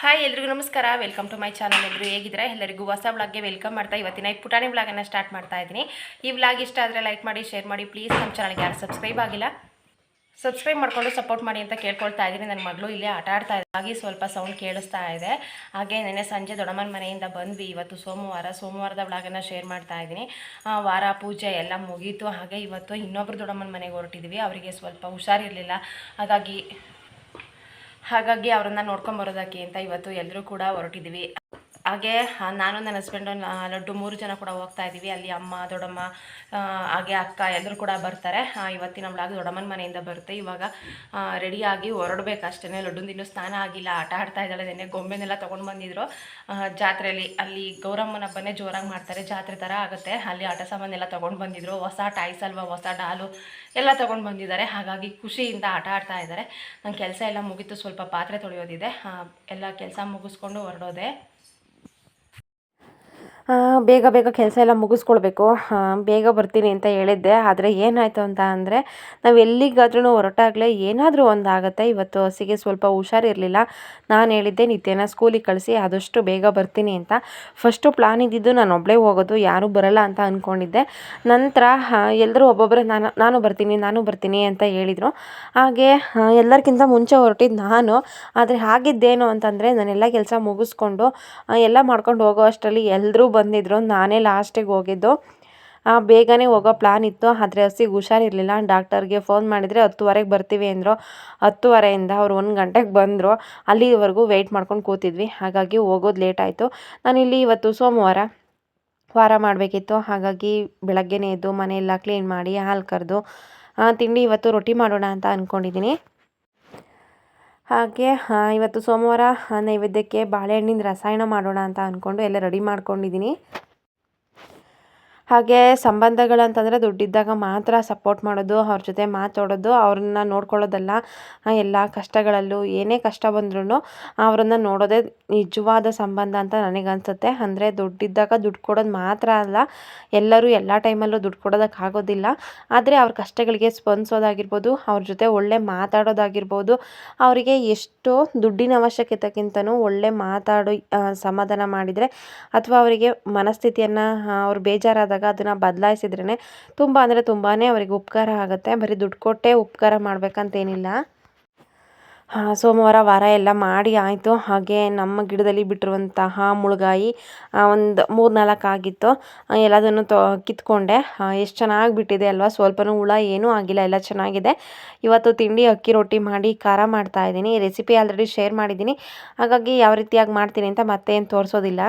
Hi ಎಲ್ರಿಗೂ ನಮಸ್ಕಾರ. Welcome to my channel ಎಲ್ಲರೂ ಹೇಗಿದ್ರೆ ಎಲ್ಲರಿಗೂ ಹೊಸ ವ್ಲಾಗ್ಗೆ ವೆಲ್ಕಮ್ ಮಾಡ್ತಾ ಇವತ್ತಿನ ಈ ಪುಟಾಣಿ ವ್ಲಾಗನ್ನು ಸ್ಟಾರ್ಟ್ ಮಾಡ್ತಾ ಇದ್ದೀನಿ. ಈ ಬ್ಲಾಗ್ ಇಷ್ಟ ಆದರೆ ಲೈಕ್ ಮಾಡಿ ಶೇರ್ ಮಾಡಿ. ಪ್ಲೀಸ್ ನಮ್ಮ ಚಾನಲ್ಗೆ ಯಾರು ಸಬ್ಸ್ಕ್ರೈಬ್ ಆಗಿಲ್ಲ ಸಬ್ಸ್ಕ್ರೈಬ್ ಮಾಡಿಕೊಂಡು ಸಪೋರ್ಟ್ ಮಾಡಿ ಅಂತ ಕೇಳ್ಕೊಳ್ತಾ ಇದ್ದೀನಿ. ನನ್ನ ಮಗಳು ಇಲ್ಲೇ ಆಟ ಆಡ್ತಾ ಇದ್ದ ಹಾಗೆ ಸ್ವಲ್ಪ ಸೌಂಡ್ ಕೇಳಿಸ್ತಾ ಇದೆ. ಹಾಗೆ ನೆನ್ನೆ ಸಂಜೆ ದೊಡ್ಡಮ್ಮನ ಮನೆಯಿಂದ ಬಂದ್ವಿ. ಇವತ್ತು ಸೋಮವಾರ, ಸೋಮವಾರದ ವ್ಲಾಗನ್ನು ಶೇರ್ ಮಾಡ್ತಾ ಇದ್ದೀನಿ. ವಾರ ಪೂಜೆ ಎಲ್ಲ ಮುಗೀತು. ಹಾಗೆ ಇವತ್ತು ಇನ್ನೊಬ್ರು ದೊಡ್ಡಮ್ಮನ ಮನೆಗೆ ಹೊರಟಿದ್ವಿ. ಅವರಿಗೆ ಸ್ವಲ್ಪ ಹುಷಾರಿರಲಿಲ್ಲ. ಹಾಗಾಗಿ ಹಾಗಾಗಿ ಅವರನ್ನು ನೋಡ್ಕೊಂಬರೋದಕ್ಕೆ ಅಂತ ಇವತ್ತು ಎಲ್ಲರೂ ಕೂಡ ಹೊರಟಿದ್ವಿ. ಹಾಗೆ ನಾನು ನನ್ನ ಹಸ್ಬೆಂಡು ಲಡ್ಡು ಮೂರು ಜನ ಕೂಡ ಹೋಗ್ತಾ ಇದ್ದೀವಿ. ಅಲ್ಲಿ ಅಮ್ಮ, ದೊಡ್ಡಮ್ಮ ಹಾಗೆ ಅಕ್ಕ ಎಲ್ಲರೂ ಕೂಡ ಬರ್ತಾರೆ. ಇವತ್ತಿನ ವ್ಲಾಗ್ ದೊಡ್ಡಮ್ಮನ ಮನೆಯಿಂದ ಬರುತ್ತೆ. ಇವಾಗ ರೆಡಿಯಾಗಿ ಹೊರಡ್ಬೇಕಷ್ಟೇ ಲಡ್ಡುಂದು ಇನ್ನೂ ಸ್ನಾನ ಆಗಿಲ್ಲ. ಆಟ ಆಡ್ತಾ ಇದ್ದಾಳೆ. ನೆನ್ನೆ ಗೊಂಬೆನೆಲ್ಲ ತೊಗೊಂಡು ಬಂದಿದ್ರು. ಜಾತ್ರೆಯಲ್ಲಿ ಅಲ್ಲಿ ಗೌರಮ್ಮನ ಹಬ್ಬನೇ ಜೋರಾಗಿ ಮಾಡ್ತಾರೆ. ಜಾತ್ರೆ ಥರ ಆಗುತ್ತೆ. ಅಲ್ಲಿ ಆಟ ಸಾಮಾನೆಲ್ಲ ತೊಗೊಂಡು ಬಂದಿದ್ರು. ಹೊಸ ಟಾಯ್ಸ್ ಅಲ್ವಾ? ಹೊಸ ಡಾಲು ಎಲ್ಲ ತೊಗೊಂಡು ಬಂದಿದ್ದಾರೆ. ಹಾಗಾಗಿ ಖುಷಿಯಿಂದ ಆಟ ಆಡ್ತಾ ಇದ್ದಾರೆ. ನನ್ನ ಕೆಲಸ ಎಲ್ಲ ಮುಗಿತು. ಸ್ವಲ್ಪ ಪಾತ್ರೆ ತೊಳೆಯೋದಿದೆ. ಎಲ್ಲ ಕೆಲಸ ಮುಗಿಸ್ಕೊಂಡು ಹೊರಡೋದೆ. ಬೇಗ ಬೇಗ ಕೆಲಸ ಎಲ್ಲ ಮುಗಿಸ್ಕೊಳ್ಬೇಕು. ಬೇಗ ಬರ್ತೀನಿ ಅಂತ ಹೇಳಿದ್ದೆ. ಆದರೆ ಏನಾಯಿತು ಅಂತ ಅಂದರೆ, ನಾವು ಎಲ್ಲಿಗಾದ್ರೂ ಹೊರಟಾಗಲೇ ಏನಾದರೂ ಒಂದು ಆಗುತ್ತೆ ಇವತ್ತು ಹಸಿಗೆ ಸ್ವಲ್ಪ ಹುಷಾರಿರಲಿಲ್ಲ. ನಾನು ಹೇಳಿದ್ದೆ, ನಿತ್ಯನ ಸ್ಕೂಲಿಗೆ ಕಳಿಸಿ, ಆದಷ್ಟು ಬೇಗ ಬರ್ತೀನಿ ಅಂತ. ಫಸ್ಟು ಪ್ಲಾನ್ ಇದ್ದಿದ್ದು ನಾನು ಒಬ್ಬಳೇ ಹೋಗೋದು, ಯಾರೂ ಬರಲ್ಲ ಅಂತ ಅಂದ್ಕೊಂಡಿದ್ದೆ ನಂತರ ಎಲ್ಲರೂ ಒಬ್ಬೊಬ್ಬರು ನಾನು ನಾನು ಬರ್ತೀನಿ ನಾನು ಬರ್ತೀನಿ ಅಂತ ಹೇಳಿದರು. ಹಾಗೆ ಎಲ್ಲರಿಗಿಂತ ಮುಂಚೆ ಹೊರಟಿದ್ದು ನಾನು. ಆದರೆ ಆಗಿದ್ದೇನು ಅಂತಂದರೆ, ನಾನೆಲ್ಲ ಕೆಲಸ ಮುಗಿಸ್ಕೊಂಡು ಎಲ್ಲ ಮಾಡ್ಕೊಂಡು ಹೋಗೋ ಅಷ್ಟರಲ್ಲಿ ಎಲ್ಲರೂ ಬಂದಿದ್ದರು ನಾನೇ ಲಾಸ್ಟಿಗೆ ಹೋಗಿದ್ದು. ಬೇಗನೆ ಹೋಗೋ ಪ್ಲಾನ್ ಇತ್ತು, ಆದರೆ ಹಸಿಗೆ ಹುಷಾರಿರಲಿಲ್ಲ. ಡಾಕ್ಟರ್ಗೆ ಫೋನ್ ಮಾಡಿದರೆ ಹತ್ತುವರೆಗೆ ಬರ್ತೀವಿ ಅಂದರು. ಹತ್ತುವರೆಯಿಂದ ಅವ್ರು ಒಂದು ಗಂಟೆಗೆ ಬಂದರು. ಅಲ್ಲಿವರೆಗೂ ವೆಯ್ಟ್ ಮಾಡ್ಕೊಂಡು ಕೂತಿದ್ವಿ. ಹಾಗಾಗಿ ಹೋಗೋದು ಲೇಟ್ ಆಯಿತು. ನಾನಿಲ್ಲಿ ಇವತ್ತು ಸೋಮವಾರ ವಾರ ಮಾಡಬೇಕಿತ್ತು. ಹಾಗಾಗಿ ಬೆಳಗ್ಗೆನೇ ಎದ್ದು ಮನೆಯೆಲ್ಲ ಕ್ಲೀನ್ ಮಾಡಿ ಹಾಲು ಕರೆದು ತಿಂಡಿ ಇವತ್ತು ರೊಟ್ಟಿ ಮಾಡೋಣ ಅಂತ ಅಂದ್ಕೊಂಡಿದ್ದೀನಿ ಹಾಗೆ ಇವತ್ತು ಸೋಮವಾರ ನೈವೇದ್ಯಕ್ಕೆ ಬಾಳೆಹಣ್ಣಿನ ರಸಾಯನ ಮಾಡೋಣ ಅಂತ ಅಂದ್ಕೊಂಡು ಎಲ್ಲ ರೆಡಿ ಮಾಡ್ಕೊಂಡಿದ್ದೀನಿ ಹಾಗೆ ಸಂಬಂಧಗಳಂತಂದರೆ ದುಡ್ಡಿದ್ದಾಗ ಮಾತ್ರ ಸಪೋರ್ಟ್ ಮಾಡೋದು, ಅವ್ರ ಜೊತೆ ಮಾತಾಡೋದು, ಅವ್ರನ್ನ ನೋಡ್ಕೊಳ್ಳೋದಲ್ಲ. ಎಲ್ಲ ಕಷ್ಟಗಳಲ್ಲೂ ಏನೇ ಕಷ್ಟ ಬಂದ್ರೂ ಅವ್ರನ್ನ ನೋಡೋದೇ ನಿಜವಾದ ಸಂಬಂಧ ಅಂತ ನನಗನ್ಸುತ್ತೆ. ಅಂದರೆ ದುಡ್ಡಿದ್ದಾಗ ದುಡ್ಡು ಕೊಡೋದು ಮಾತ್ರ ಅಲ್ಲ, ಎಲ್ಲರೂ ಎಲ್ಲ ಟೈಮಲ್ಲೂ ದುಡ್ಡು ಕೊಡೋದಕ್ಕಾಗೋದಿಲ್ಲ. ಆದರೆ ಅವ್ರ ಕಷ್ಟಗಳಿಗೆ ಸ್ಪಂದಿಸೋದಾಗಿರ್ಬೋದು, ಅವ್ರ ಜೊತೆ ಒಳ್ಳೆ ಮಾತಾಡೋದಾಗಿರ್ಬೋದು, ಅವರಿಗೆ ಎಷ್ಟು ದುಡ್ಡಿನ ಅವಶ್ಯಕತೆಗಿಂತನೂ ಒಳ್ಳೆ ಮಾತಾಡಿ ಸಮಾಧಾನ ಮಾಡಿದರೆ ಅಥವಾ ಅವರಿಗೆ ಮನಸ್ಥಿತಿಯನ್ನು ಅವ್ರು ಬೇಜಾರಾದಾಗ ಅದನ್ನು ಬದಲಾಯಿಸಿದ್ರೇ ತುಂಬ ಅಂದರೆ ತುಂಬಾ ಅವರಿಗೆ ಉಪಕಾರ ಆಗುತ್ತೆ. ಬರೀ ದುಡ್ಡು ಕೊಟ್ಟೇ ಉಪಕಾರ ಮಾಡಬೇಕಂತೇನಿಲ್ಲ. ಹಾಂ, ಸೋಮವಾರ ವಾರ ಎಲ್ಲ ಮಾಡಿ ಆಯಿತು. ಹಾಗೆ ನಮ್ಮ ಗಿಡದಲ್ಲಿ ಬಿಟ್ಟಿರುವಂತಹ ಮುಳುಗಾಯಿ ಒಂದು ಮೂರು ನಾಲ್ಕು ಆಗಿತ್ತು ಎಲ್ಲದನ್ನು ತೊ, ಕಿತ್ಕೊಂಡೆ. ಎಷ್ಟು ಚೆನ್ನಾಗಿ ಬಿಟ್ಟಿದೆ ಅಲ್ವಾ? ಸ್ವಲ್ಪನೂ ಹುಳ ಏನೂ ಆಗಿಲ್ಲ. ಎಲ್ಲ ಚೆನ್ನಾಗಿದೆ. ಇವತ್ತು ತಿಂಡಿ, ಅಕ್ಕಿ ರೊಟ್ಟಿ ಮಾಡಿ ಖಾರ ಮಾಡ್ತಾ ಇದ್ದೀನಿ. ರೆಸಿಪಿ ಆಲ್ರೆಡಿ ಶೇರ್ ಮಾಡಿದ್ದೀನಿ. ಹಾಗಾಗಿ ಯಾವ ರೀತಿಯಾಗಿ ಮಾಡ್ತೀನಿ ಅಂತ ಮತ್ತೇನು ತೋರಿಸೋದಿಲ್ಲ.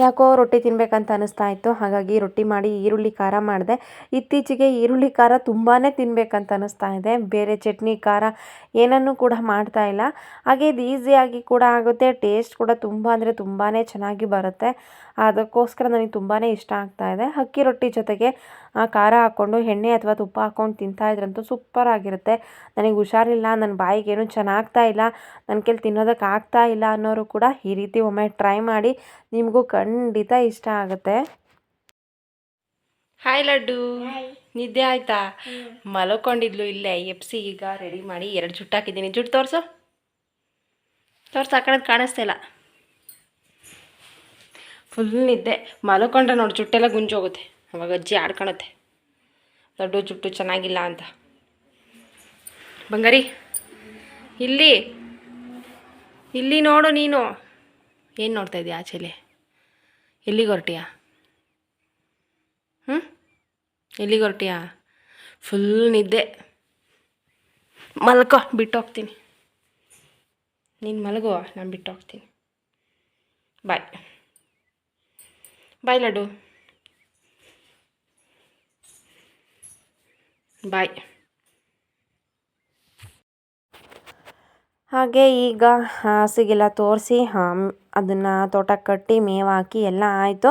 ಯಾಕೋ ರೊಟ್ಟಿ ತಿನ್ನಬೇಕಂತ ಅನ್ನಿಸ್ತಾ ಇತ್ತು. ಹಾಗಾಗಿ ರೊಟ್ಟಿ ಮಾಡಿ ಈರುಳ್ಳಿ ಖಾರ ಮಾಡಿದೆ. ಇತ್ತೀಚೆಗೆ ಈರುಳ್ಳಿ ಖಾರ ತುಂಬಾ ತಿನ್ಬೇಕಂತ ಅನ್ನಿಸ್ತಾ ಇದೆ. ಬೇರೆ ಚಟ್ನಿ ಖಾರ ಏನನ್ನೂ ಕೂಡ ಮಾಡ್ತಾ ಇಲ್ಲ. ಹಾಗೆ ಇದು ಈಸಿಯಾಗಿ ಕೂಡ ಆಗುತ್ತೆ. ಟೇಸ್ಟ್ ಕೂಡ ತುಂಬ ಅಂದರೆ ತುಂಬಾ ಚೆನ್ನಾಗಿ ಬರುತ್ತೆ. ಅದಕ್ಕೋಸ್ಕರ ನನಗೆ ತುಂಬಾ ಇಷ್ಟ ಆಗ್ತಾ ಇದೆ. ಅಕ್ಕಿ ರೊಟ್ಟಿ ಜೊತೆಗೆ ಖಾರ ಹಾಕ್ಕೊಂಡು ಎಣ್ಣೆ ಅಥವಾ ತುಪ್ಪ ಹಾಕ್ಕೊಂಡು ತಿಂತಾ ಇದ್ರಂತೂ ಸೂಪರ್ ಆಗಿರುತ್ತೆ. ನನಗೆ ಹುಷಾರಿಲ್ಲ ನನ್ನ ಬಾಯಿಗೇನು ಚೆನ್ನಾಗ್ತಾ ಇಲ್ಲ ನನ್ನ ಕೈಲಿ ತಿನ್ನೋದಕ್ಕೆ ಆಗ್ತಾ ಇಲ್ಲ ಅನ್ನೋರು ಕೂಡ ಈ ರೀತಿ ಒಮ್ಮೆ ಟ್ರೈ ಮಾಡಿ ನಿಮಗೂ ಖಂಡಿತ ಇಷ್ಟ ಆಗುತ್ತೆ. ಹಾಯ್ ಲಡ್ಡು. ನಿದ್ದೆ ಆಯ್ತಾ? ಮಲ್ಕೊಂಡಿದ್ಲು ಇಲ್ಲೇ ಎಪ್ಸಿ ಈಗ ರೆಡಿ ಮಾಡಿ ಎರಡು ಜುಟ್ಟು ಹಾಕಿದ್ದೀನಿ. ಜುಟ್ಟು ತೋರಿಸು. ತೋರ್ಸು ಕಡೆ ಕಾಣಿಸ್ತಾ ಇಲ್ಲ. ಫುಲ್ ನಿದ್ದೆ. ಮಲ್ಕೊಂಡ್ರೆ ನೋಡಿ ಜುಟ್ಟೆಲ್ಲ ಗುಂಜೋಗುತ್ತೆ. ಅವಾಗ ಅಜ್ಜಿ ಆಡ್ಕೊಳತ್ತೆ ಲಡ್ಡು ಜುಟ್ಟು ಚೆನ್ನಾಗಿಲ್ಲ ಅಂತ. ಬಂಗಾರಿ, ಇಲ್ಲಿ ಇಲ್ಲಿ ನೋಡು ನೀನು. ಏನು ನೋಡ್ತಾ ಇದೀಯ ಆಚೆಲಿ? ಎಲ್ಲಿಗೆ ಹೊರಟಿಯಾ? ಹ್ಞೂ ಎಲ್ಲಿಗೆ ಹೊರಟಿಯಾ? ಫುಲ್ ನಿದ್ದೆ. ಮಲ್ಕೋ, ಬಿಟ್ಟೋಗ್ತೀನಿ. ನೀನು ಮಲಗೋ, ನಾನು ಬಿಟ್ಟು ಹೋಗ್ತೀನಿ ಬಾಯ್. ಬಾಯ್ ಲಡ್ಡು. ಬಾಯ್ ಹಾಗೆ ಈಗ ಹಾಸಿಗೆಲ್ಲ ತೋರಿಸಿ ಅದನ್ನು ತೋಟಕ್ಕೆ ಕಟ್ಟಿ ಮೇವು ಹಾಕಿ ಎಲ್ಲ ಆಯಿತು.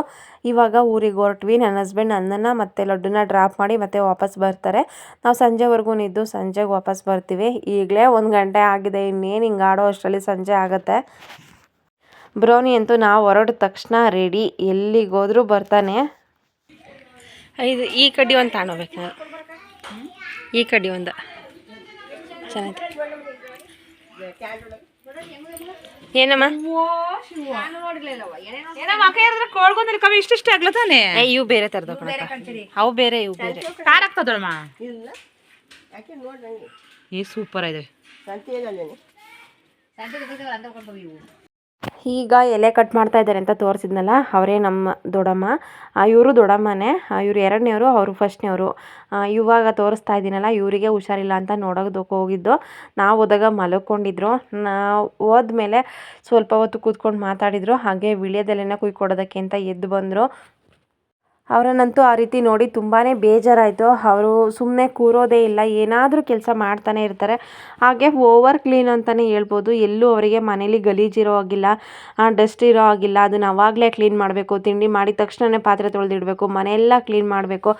ಇವಾಗ ಊರಿಗೆ ಹೊರಟ್ವಿ. ನನ್ನ ಹಸ್ಬೆಂಡ್ ನನ್ನನ್ನು ಮತ್ತು ಲಡ್ಡುನ ಡ್ರಾಪ್ ಮಾಡಿ ಮತ್ತೆ ವಾಪಸ್ ಬರ್ತಾರೆ. ನಾವು ಸಂಜೆವರೆಗೂ ನಿದ್ದು ಸಂಜೆಗೆ ವಾಪಸ್ ಬರ್ತೀವಿ. ಈಗಲೇ ಒಂದು ಗಂಟೆ ಆಗಿದೆ. ಇನ್ನೇನು ಹಿಂಗೆ ಆಡೋ ಅಷ್ಟರಲ್ಲಿ ಸಂಜೆ ಆಗುತ್ತೆ. ಬ್ರೌನಿ ಅಂತೂ ನಾವು ಹೊರಡ ತಕ್ಷಣ ರೆಡಿ ಎಲ್ಲಿಗೋದ್ರೂ ಬರ್ತಾನೆ. ಇದು ಈ ಕಡ್ಡಿ ಒಂದು ತಾಣಬೇಕು ನಾನು ಈ ಕಡೆ ಒಂದು. ಚೆನ್ನಾಗಿ ಏನಮ್ಮ? ಕೋಳ್ಕೊಂಡ್ರೆ ಕಮ್ಮಿ ಇಷ್ಟಿಷ್ಟ ಆಗ್ಲ ತಾನೆ? ಏ ಇವು ಬೇರೆ ತರದ ಅವು ಬೇರೆ ಇವು ಬೇರೆ. ಕಾರ್ ಆಗ್ತದಳಮ್ಮ ಈ ಸೂಪರ್ ಇದೆ. ಈಗ ಎಲೆ ಕಟ್ ಮಾಡ್ತಾ ಇದ್ದಾರೆ ಅಂತ ತೋರಿಸಿದ್ನಲ್ಲ, ಅವರೇ ನಮ್ಮ ದೊಡ್ಡಮ್ಮ ಇವರು ದೊಡ್ಡಮ್ಮನೇ ಇವರು ಎರಡನೇವರು, ಅವರು ಫಸ್ಟ್ನೇವರು. ಇವಾಗ ತೋರಿಸ್ತಾ ಇದ್ದೀನಲ್ಲ, ಇವರಿಗೆ ಹುಷಾರಿಲ್ಲ ಅಂತ ನೋಡೋದಕ್ಕೆ ಹೋಗಿದ್ದು. ನಾವು ಹೋದಾಗ ಮಲ್ಕೊಂಡಿದ್ರು. ನಾವು ಹೋದ್ಮೇಲೆ ಸ್ವಲ್ಪ ಹೊತ್ತು ಕೂತ್ಕೊಂಡು ಮಾತಾಡಿದ್ರು. ಹಾಗೆ ವಿಳ್ಯದೆಲೆನ ಕುಯ್ಕೊಡೋದಕ್ಕೆ ಅಂತ ಎದ್ದು ಬಂದರು. ಅವರನ್ನಂತೂ ಆ ರೀತಿ ನೋಡಿ ತುಂಬಾ ಬೇಜಾರಾಯಿತು. ಅವರು ಸುಮ್ಮನೆ ಕೂರೋದೇ ಇಲ್ಲ, ಏನಾದರೂ ಕೆಲಸ ಮಾಡ್ತಾನೆ ಇರ್ತಾರೆ. ಹಾಗೆ ಓವರ್ ಕ್ಲೀನ್ ಅಂತಲೇ ಹೇಳ್ಬೋದು. ಎಲ್ಲೂ ಅವರಿಗೆ ಮನೇಲಿ ಗಲೀಜಿರೋ ಆಗಿಲ್ಲ ಡಸ್ಟ್ ಇರೋ ಆಗಿಲ್ಲ ಅದನ್ನು ಅವಾಗಲೇ ಕ್ಲೀನ್ ಮಾಡಬೇಕು, ತಿಂಡಿ ಮಾಡಿದ ತಕ್ಷಣವೇ ಪಾತ್ರೆ ತೊಳೆದಿಡಬೇಕು, ಮನೆಯೆಲ್ಲ ಕ್ಲೀನ್ ಮಾಡಬೇಕು.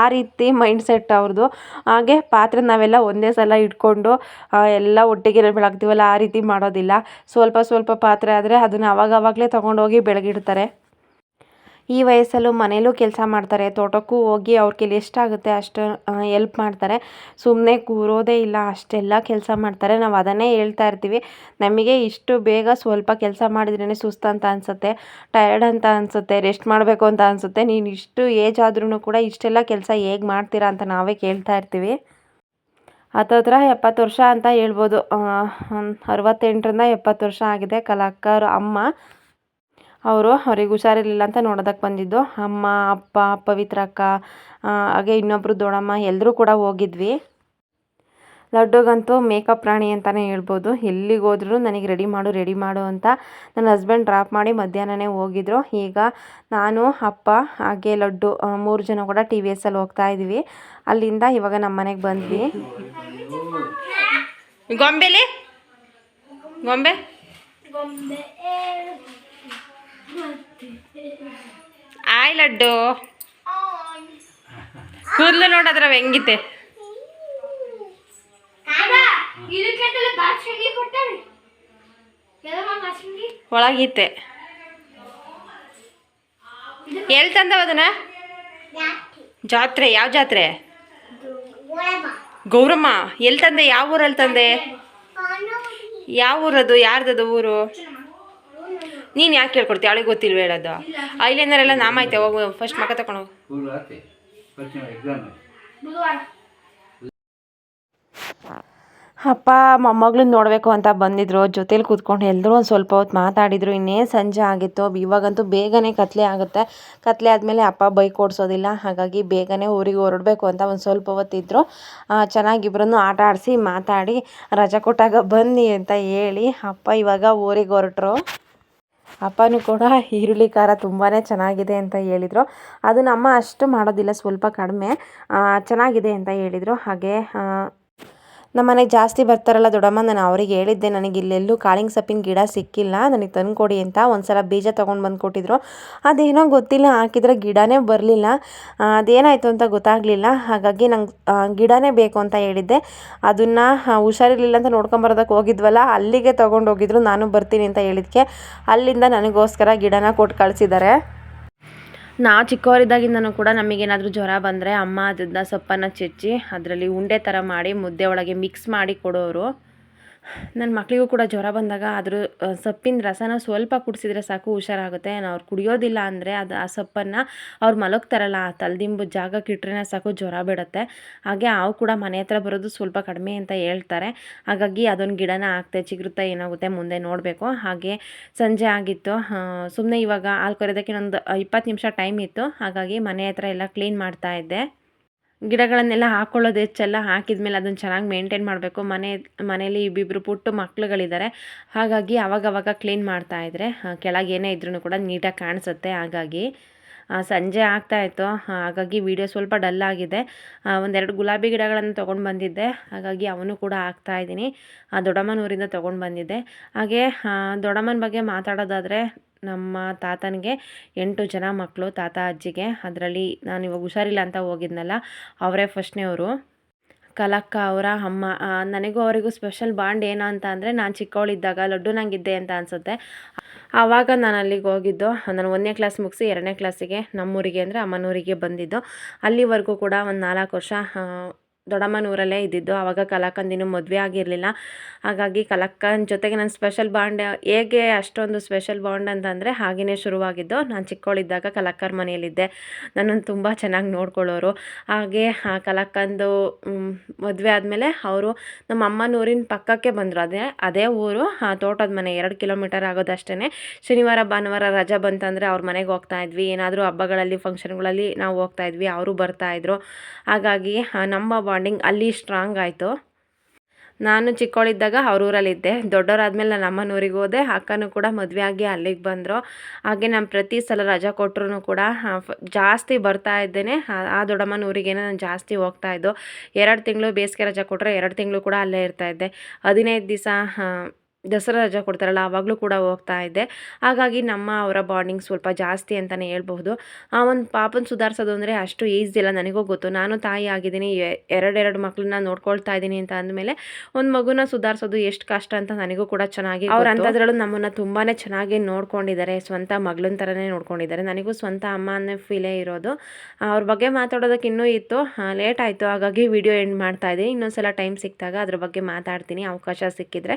ಆ ರೀತಿ ಮೈಂಡ್ ಸೆಟ್ ಅವ್ರದ್ದು ಹಾಗೆ ಪಾತ್ರೆ ನಾವೆಲ್ಲ ಒಂದೇ ಸಲ ಇಟ್ಕೊಂಡು ಎಲ್ಲ ಒಟ್ಟಿಗೆ ಬೆಳಗ್ತೀವಲ್ಲ ಆ ರೀತಿ ಮಾಡೋದಿಲ್ಲ. ಸ್ವಲ್ಪ ಸ್ವಲ್ಪ ಪಾತ್ರೆ ಆದರೆ ಅದನ್ನು ಅವಾಗವಾಗಲೇ ತೊಗೊಂಡೋಗಿ ಬೆಳಗಿಡ್ತಾರೆ. ಈ ವಯಸ್ಸಲ್ಲೂ ಮನೇಲೂ ಕೆಲಸ ಮಾಡ್ತಾರೆ. ತೋಟಕ್ಕೂ ಹೋಗಿ ಅವ್ರ ಕೈಲಿ ಎಷ್ಟಾಗುತ್ತೆ ಅಷ್ಟು ಎಲ್ಪ್ ಮಾಡ್ತಾರೆ. ಸುಮ್ಮನೆ ಕೂರೋದೇ ಇಲ್ಲ, ಅಷ್ಟೆಲ್ಲ ಕೆಲಸ ಮಾಡ್ತಾರೆ. ನಾವು ಅದನ್ನೇ ಹೇಳ್ತಾ ಇರ್ತೀವಿ. ನಮಗೆ ಇಷ್ಟು ಬೇಗ ಸ್ವಲ್ಪ ಕೆಲಸ ಮಾಡಿದ್ರೇ ಸುಸ್ತು ಅಂತ ಅನಿಸುತ್ತೆ ಟಯರ್ಡ್ ಅಂತ ಅನಿಸುತ್ತೆ ರೆಸ್ಟ್ ಮಾಡಬೇಕು ಅಂತ ಅನಿಸುತ್ತೆ. ನೀನು ಇಷ್ಟು ಏಜ್ ಆದ್ರೂ ಕೂಡ ಇಷ್ಟೆಲ್ಲ ಕೆಲಸ ಹೇಗೆ ಮಾಡ್ತೀರಾ ಅಂತ ನಾವೇ ಕೇಳ್ತಾ ಇರ್ತೀವಿ. ಹತ್ತತ್ರ ಎಪ್ಪತ್ತು ವರ್ಷ ಅಂತ ಹೇಳ್ಬೋದು. ಅರವತ್ತೆಂಟರಿಂದ ಎಪ್ಪತ್ತು ವರ್ಷ ಆಗಿದೆ ಕಲಾಕಾರ ಅಮ್ಮ. ಅವರು ಅವ್ರಿಗೆ ಹುಷಾರಿರಲಿಲ್ಲ ಅಂತ ನೋಡೋದಕ್ಕೆ ಬಂದಿದ್ದು. ಅಮ್ಮ ಅಪ್ಪ ಪವಿತ್ರಕ್ಕ ಅಕ್ಕ ಹಾಗೆ ಇನ್ನೊಬ್ಬರು ದೊಡ್ಡಮ್ಮ ಎಲ್ಲರೂ ಕೂಡ ಹೋಗಿದ್ವಿ. ಲಡ್ಡುಗಂತೂ ಮೇಕಪ್ ರಾಣಿ ಅಂತಲೇ ಹೇಳ್ಬೋದು. ಎಲ್ಲಿಗೆ ಹೋದ್ರೂ ನನಗೆ ರೆಡಿ ಮಾಡು ರೆಡಿ ಮಾಡು ಅಂತ ನನ್ನ ಹಸ್ಬೆಂಡ್ ಡ್ರಾಪ್ ಮಾಡಿ ಮಧ್ಯಾಹ್ನನೇ ಹೋಗಿದ್ರು. ಈಗ ನಾನು ಅಪ್ಪ ಹಾಗೆ ಲಡ್ಡು ಮೂರು ಜನ ಕೂಡ ಟಿ ವಿ ಎಸ್ಸಲ್ಲಿ ಹೋಗ್ತಾ ಇದ್ವಿ. ಅಲ್ಲಿಂದ ಇವಾಗ ನಮ್ಮ ಮನೆಗೆ ಬಂದ್ವಿ. ಗೊಂಬೆಲಿ? ಗೊಂಬೆ. ಆಯ್ ಲಡ್ಡು. ಕೂದಲು ನೋಡದ್ರ ಹೆಂಗಿತೆ? ಒಳಗಿತ್ತೆ ಎಲ್ಲಿ ತಂದವ ಅದನ್ನ? ಜಾತ್ರೆ ಯಾವ ಜಾತ್ರೆ? ಗೌರಮ್ಮ ಎಲ್ಲಿ ತಂದೆ? ಯಾವ ಊರಲ್ಲಿ ತಂದೆ? ಯಾವ ಊರದು ಯಾರ್ದದು ಊರು? ನೀನು ಯಾಕೆ ಕೇಳ್ಕೊಡ್ತೀಯ ಅವಳಿಗೆ ಗೊತ್ತಿಲ್ವ ಹೇಳೋದು. ಐಲೈನರ್ ಎಲ್ಲ ನಾಮ ಐತೆ ಹೋಗು? ಫಸ್ಟ್ ಮಕ ತಗೊಂಡು ಅಪ್ಪ ಮೊಮ್ಮಗಳು ನೋಡಬೇಕು ಅಂತ ಬಂದಿದ್ರು. ಜೊತೇಲಿ ಕೂತ್ಕೊಂಡು ಎಲ್ಲರೂ ಒಂದು ಸ್ವಲ್ಪ ಹೊತ್ತು ಮಾತಾಡಿದ್ರು. ಇನ್ನೇ ಸಂಜೆ ಆಗಿತ್ತು. ಇವಾಗಂತೂ ಬೇಗನೆ ಕತ್ಲೆ ಆಗುತ್ತೆ. ಕತ್ಲೆ ಆದಮೇಲೆ ಅಪ್ಪ ಬೈಕ್ ಓಡಿಸೋದಿಲ್ಲ ಹಾಗಾಗಿ ಬೇಗನೆ ಊರಿಗೆ ಹೊರಡಬೇಕು ಅಂತ ಒಂದು ಸ್ವಲ್ಪ ಹೊತ್ತಿದ್ರು ಚೆನ್ನಾಗಿ ಇಬ್ಬರನ್ನು ಆಟ ಆಡಿಸಿ ಮಾತಾಡಿ ರಜೆ ಕೊಟ್ಟಾಗ ಬನ್ನಿ ಅಂತ ಹೇಳಿ ಅಪ್ಪ ಇವಾಗ ಊರಿಗೆ ಹೊರಟ್ರು. ಅಪ್ಪನೂ ಕೂಡ ಈರುಳ್ಳಿ ಖಾರ ತುಂಬಾ ಚೆನ್ನಾಗಿದೆ ಅಂತ ಹೇಳಿದರು. ಅದು ನಮ್ಮ ಅಷ್ಟು ಮಾಡೋದಿಲ್ಲ, ಸ್ವಲ್ಪ ಕಡಿಮೆ ಚೆನ್ನಾಗಿದೆ ಅಂತ ಹೇಳಿದರು. ಹಾಗೆ ನಮ್ಮ ಮನೆಗೆ ಜಾಸ್ತಿ ಬರ್ತಾರಲ್ಲ ದೊಡ್ಡಮ್ಮ, ನಾನು ಅವ್ರಿಗೆ ಹೇಳಿದ್ದೆ, ನನಗೆ ಇಲ್ಲೆಲ್ಲೂ ಕಾಳಿಂಗ್ ಸೊಪ್ಪಿನ ಗಿಡ ಸಿಕ್ಕಿಲ್ಲ, ನನಗೆ ತಂದುಕೊಡಿ ಅಂತ ಒಂದು ಸಲ ಬೀಜ ತೊಗೊಂಡು ಬಂದು ಕೊಟ್ಟಿದ್ರು. ಅದೇನೋ ಗೊತ್ತಿಲ್ಲ, ಹಾಕಿದ್ರೆ ಗಿಡನೇ ಬರಲಿಲ್ಲ. ಅದೇನಾಯಿತು ಅಂತ ಗೊತ್ತಾಗಲಿಲ್ಲ. ಹಾಗಾಗಿ ನಂಗೆ ಗಿಡನೇ ಬೇಕು ಅಂತ ಹೇಳಿದ್ದೆ. ಅದನ್ನು ಹುಷಾರಿರಲಿಲ್ಲ ಅಂತ ನೋಡ್ಕೊಂಬರೋದಕ್ಕೆ ಹೋಗಿದ್ವಲ್ಲ, ಅಲ್ಲಿಗೆ ತೊಗೊಂಡು ಹೋಗಿದ್ರು, ನಾನು ಬರ್ತೀನಿ ಅಂತ ಹೇಳಿದ್ಕೆ, ಅಲ್ಲಿಂದ ನನಗೋಸ್ಕರ ಗಿಡನ ಕೊಟ್ಟು ಕಳಿಸಿದ್ದಾರೆ ನಾವು ಚಿಕ್ಕವರಿದ್ದಾಗಿಂದನೂ ಕೂಡ ನಮಗೇನಾದರೂ ಜ್ವರ ಬಂದರೆ ಅಮ್ಮ ಅದನ್ನ ಸೊಪ್ಪನ್ನು ಚೆಚ್ಚಿ ಅದರಲ್ಲಿ ಉಂಡೆ ಥರ ಮಾಡಿ ಮುದ್ದೆ ಒಳಗೆ ಮಿಕ್ಸ್ ಮಾಡಿ ಕೊಡೋರು. ನನ್ನ ಮಕ್ಕಳಿಗೂ ಕೂಡ ಜ್ವರ ಬಂದಾಗ ಅದ್ರ ಸೊಪ್ಪಿನ ರಸನ ಸ್ವಲ್ಪ ಕುಡಿಸಿದ್ರೆ ಸಾಕು, ಹುಷಾರಾಗುತ್ತೆ. ಅವ್ರು ಕುಡಿಯೋದಿಲ್ಲ ಅಂದರೆ ಅದು ಆ ಸೊಪ್ಪನ್ನು ಅವ್ರು ಮಲಗ್ತಾರಲ್ಲ ಆ ತಲೆದಿಂಬು ಜಾಗಕ್ಕೆ ಇಟ್ಟರೆ ಸಾಕು, ಜ್ವರ ಬಿಡುತ್ತೆ. ಹಾಗೆ ಅವು ಕೂಡ ಮನೆ ಹತ್ರ ಬರೋದು ಸ್ವಲ್ಪ ಕಡಿಮೆ ಅಂತ ಹೇಳ್ತಾರೆ. ಹಾಗಾಗಿ ಅದೊಂದು ಗಿಡನ ಹಾಕ್ತೆ ಚಿಗುರುತ್ತಾ ಏನಾಗುತ್ತೆ ಮುಂದೆ ನೋಡಬೇಕು. ಹಾಗೆ ಸಂಜೆ ಆಗಿತ್ತು ಸುಮ್ಮನೆ ಇವಾಗ ಹಾಲು ಕರೆಯೋದಕ್ಕೆ ಇನ್ನೊಂದು ಇಪ್ಪತ್ತು ನಿಮಿಷ ಟೈಮ್ ಇತ್ತು. ಹಾಗಾಗಿ ಮನೆ ಹತ್ರ ಎಲ್ಲ ಕ್ಲೀನ್ ಮಾಡ್ತಾ ಇದ್ದೆ. ಗಿಡಗಳನ್ನೆಲ್ಲ ಹಾಕ್ಕೊಳ್ಳೋದು ಹೆಚ್ಚೆಲ್ಲ, ಹಾಕಿದ್ಮೇಲೆ ಅದನ್ನು ಚೆನ್ನಾಗಿ ಮೇಂಟೈನ್ ಮಾಡಬೇಕು. ಮನೆ, ಮನೆಯಲ್ಲಿ ಇಬ್ಬಿಬ್ಬರು ಪುಟ್ಟು ಮಕ್ಳುಗಳಿದ್ದಾರೆ. ಹಾಗಾಗಿ ಅವಾಗವಾಗ ಕ್ಲೀನ್ ಮಾಡ್ತಾ ಇದ್ದರೆ ಕೆಳಗೆ ಏನೇ ಇದ್ರೂ ಕೂಡ ನೀಟಾಗಿ ಕಾಣಿಸುತ್ತೆ. ಹಾಗಾಗಿ ಸಂಜೆ ಆಗ್ತಾ ಇತ್ತು. ಹಾಗಾಗಿ ವಿಡಿಯೋ ಸ್ವಲ್ಪ ಡಲ್ ಆಗಿದೆ. ಒಂದೆರಡು ಗುಲಾಬಿ ಗಿಡಗಳನ್ನು ತೊಗೊಂಡು ಬಂದಿದ್ದೆ. ಹಾಗಾಗಿ ಅವನು ಕೂಡ ಹಾಕ್ತಾ ಇದ್ದೀನಿ. ಆ ದೊಡ್ಡಮ್ಮನ ಊರಿಂದ ತೊಗೊಂಡು ಬಂದಿದ್ದೆ. ಹಾಗೆ ದೊಡ್ಡಮ್ಮನ ಬಗ್ಗೆ ಮಾತಾಡೋದಾದರೆ ನಮ್ಮ ತಾತನಿಗೆ ಎಂಟು ಜನ ಮಕ್ಕಳು ತಾತ ಅಜ್ಜಿಗೆ. ಅದರಲ್ಲಿ ನಾನು ಇವಾಗ ಹುಷಾರಿಲ್ಲ ಅಂತ ಹೋಗಿದ್ನಲ್ಲ, ಅವರೇ ಫಸ್ಟ್ನೇ ಅವರು ಕಲಕ್ಕ ಅವರ ಅಮ್ಮ ನನಗೂ ಅವರಿಗೂ ಸ್ಪೆಷಲ್ ಬಾಂಡ್ ಏನು ಅಂತ ಅಂದರೆ ನಾನು ಚಿಕ್ಕವಳಿದ್ದಾಗ ಲಡ್ಡು ನಂಗಿದ್ದೆ ಅಂತ ಅನಿಸುತ್ತೆ. ಆವಾಗ ನಾನು ಅಲ್ಲಿಗೆ ಹೋಗಿದ್ದು, ನಾನು ಒಂದನೇ ಕ್ಲಾಸ್ ಮುಗಿಸಿ ಎರಡನೇ ಕ್ಲಾಸಿಗೆ ನಮ್ಮೂರಿಗೆ ಅಂದರೆ ಅಮ್ಮನೂರಿಗೆ ಬಂದಿದ್ದು. ಅಲ್ಲಿವರೆಗೂ ಕೂಡ ಒಂದು ನಾಲ್ಕು ವರ್ಷ ದೊಡ್ಡಮ್ಮನೂರಲ್ಲೇ ಇದ್ದಿದ್ದು. ಆವಾಗ ಕಲಾಕಂದಿನೂ ಮದುವೆ ಆಗಿರಲಿಲ್ಲ. ಹಾಗಾಗಿ ಕಲಾಕಂದ್ ಜೊತೆಗೆ ನನ್ನ ಸ್ಪೆಷಲ್ ಬಾಂಡ್ ಹೇಗೆ ಅಷ್ಟೊಂದು ಸ್ಪೆಷಲ್ ಬಾಂಡ್ ಅಂತಂದರೆ ಹಾಗೆಯೇ ಶುರುವಾಗಿದ್ದು. ನಾನು ಚಿಕ್ಕವಳಿದ್ದಾಗ ಕಲಾಕರ್ ಮನೆಯಲ್ಲಿದ್ದೆ. ನನ್ನನ್ನು ತುಂಬ ಚೆನ್ನಾಗಿ ನೋಡ್ಕೊಳ್ಳೋರು. ಹಾಗೆ ಆ ಕಲಾಕಂದು ಮದುವೆ ಆದಮೇಲೆ ಅವರು ನಮ್ಮ ಅಮ್ಮನೂರಿನ ಪಕ್ಕಕ್ಕೆ ಬಂದರು. ಅದೇ ಅದೇ ಊರು, ಆ ತೋಟದ ಮನೆ, ಎರಡು ಕಿಲೋಮೀಟರ್ ಆಗೋದಷ್ಟೇ ಶನಿವಾರ, ಭಾನುವಾರ ರಜಾ ಬಂತಂದರೆ ಅವ್ರ ಮನೆಗೆ ಹೋಗ್ತಾ ಇದ್ವಿ. ಏನಾದರೂ ಹಬ್ಬಗಳಲ್ಲಿ ಫಂಕ್ಷನ್ಗಳಲ್ಲಿ ನಾವು ಹೋಗ್ತಾ ಇದ್ವಿ. ಅವರು ಬರ್ತಾಯಿದ್ರು ಹಾಗಾಗಿ ನಮ್ಮ ನಮ್ಮ ಬಾಂಡಿಂಗ್ ಅಲ್ಲಿ ಸ್ಟ್ರಾಂಗ್ ಆಯಿತು. ನಾನು ಚಿಕ್ಕವಳಿದ್ದಾಗ ಅವ್ರ ಊರಲ್ಲಿದ್ದೆ ದೊಡ್ಡವರಾದ್ಮೇಲೆ ನಾನು ಅಮ್ಮನೂರಿಗೆ ಹೋದೆ. ಅಕ್ಕನೂ ಕೂಡ ಮದುವೆ ಆಗಿ ಅಲ್ಲಿಗೆ ಬಂದರು. ಹಾಗೆ ನಾನು ಪ್ರತಿ ಸಲ ರಜಾ ಕೊಟ್ಟರು ಕೂಡ ಜಾಸ್ತಿ ಬರ್ತಾ ಇದ್ದೇನೆ. ಆ- ದೊಡ್ಡಮ್ಮನ ದೊಡ್ಡಮ್ಮನೂರಿಗೆ ನಾನು ಜಾಸ್ತಿ ಹೋಗ್ತಾ ಇದ್ದು. ಎರಡು ತಿಂಗಳು ಬೇಸಿಗೆ ರಜಾ ಕೊಟ್ಟರೆ ಎರಡು ತಿಂಗಳು ಕೂಡ ಅಲ್ಲೇ ಇರ್ತಾ ಇದ್ದೆ. ಹದಿನೈದು ದಿವಸ ದಸರಾ ರಜಾ ಕೊಡ್ತಾರಲ್ಲ ಆವಾಗಲೂ ಕೂಡ ಹೋಗ್ತಾ ಇದ್ದೆ. ಹಾಗಾಗಿ ನಮ್ಮ ಅವರ ಬಾಂಡಿಂಗ್ ಸ್ವಲ್ಪ ಜಾಸ್ತಿ ಅಂತಲೇ ಹೇಳ್ಬಹುದು. ಆ ಒಂದು ಪಾಪನ ಸುಧಾರಿಸೋದು ಅಂದರೆ ಅಷ್ಟು ಈಸಿ ಇಲ್ಲ ನನಗೂ ಗೊತ್ತು. ನಾನು ತಾಯಿ ಆಗಿದ್ದೀನಿ ಎರಡೆರಡು ಮಕ್ಕಳನ್ನ ನೋಡ್ಕೊಳ್ತಾ ಇದ್ದೀನಿ ಅಂತ ಅಂದಮೇಲೆ ಒಂದು ಮಗುನ ಸುಧಾರಿಸೋದು ಎಷ್ಟು ಕಷ್ಟ ಅಂತ ನನಗೂ ಕೂಡ ಚೆನ್ನಾಗಿ ಅವ್ರ ಅಂಥದ್ರಲ್ಲೂ ನಮ್ಮನ್ನು ತುಂಬಾ ಚೆನ್ನಾಗಿ ನೋಡ್ಕೊಂಡಿದ್ದಾರೆ ಸ್ವಂತ ಮಗಳನ್ನ ಥರನೇ ನೋಡ್ಕೊಂಡಿದ್ದಾರೆ. ನನಗೂ ಸ್ವಂತ ಅಮ್ಮ ಅನ್ನೋ ಫೀಲೇ ಇರೋದು. ಅವ್ರ ಬಗ್ಗೆ ಮಾತಾಡೋದಕ್ಕೆ ಇನ್ನೂ ಇತ್ತು ಲೇಟ್ ಆಯಿತು. ಹಾಗಾಗಿ ವಿಡಿಯೋ ಎಂಡ್ ಮಾಡ್ತಾ ಇದ್ದೀನಿ. ಇನ್ನೊಂದ್ಸಲ ಟೈಮ್ ಸಿಕ್ಕಿದಾಗ ಅದ್ರ ಬಗ್ಗೆ ಮಾತಾಡ್ತೀನಿ ಅವಕಾಶ ಸಿಕ್ಕಿದ್ರೆ.